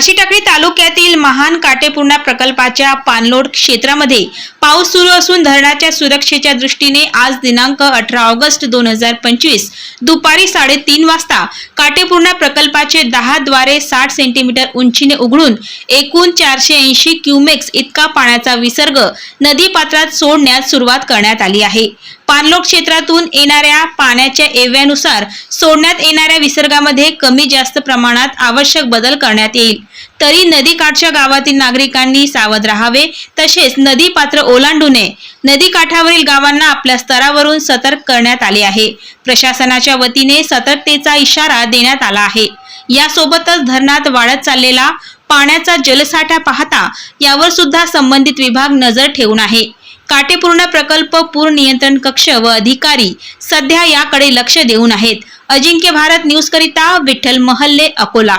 बार्शी टाकळी तालुक्यातील महान काटेपूर्णा प्रकल्पाच्या पाणलोट क्षेत्रामध्ये पाऊस सुरू असून धरणाच्या सुरक्षेच्या दृष्टीने आज दिनांक अठरा ऑगस्ट दोन हजार पंचवीस दुपारी साडेतीन वाजता काटेपूर्णा प्रकल्पाचे दहा द्वारे साठ सेंटीमीटर उंचीने उघडून एकूण चारशे ऐंशी क्युमेक्स इतका पाण्याचा विसर्ग नदी पात्रात सोडण्यास सुरुवात करण्यात आली आहे. पाणलोट क्षेत्रातून येणाऱ्या पाण्याच्या एव्यानुसार सोडण्यात येणाऱ्या विसर्गामध्ये कमी जास्त प्रमाणात आवश्यक बदल करण्यात येईल. तरी नदीकाठच्या गावातील नागरिकांनी सावध राहावे. तसेच नदी पात्र ओलांडू नये नदीकाठावरील गावांना आपल्या स्तरावरून सतर्क करण्यात आले आहे. प्रशासनाच्या वतीने सतर्कतेचा इशारा देण्यात आला आहे. यासोबतच धरणात वाढत चाललेला पाण्याचा जलसाठा पाहता यावर सुद्धा संबंधित विभाग नजर ठेवून आहे. काटेपूर्ण प्रकल्प पूर नियंत्रण कक्ष व अधिकारी सध्या याकडे लक्ष देऊन आहेत. अजिंक्य भारत न्यूज करिता विठ्ठल महल्ले अकोला.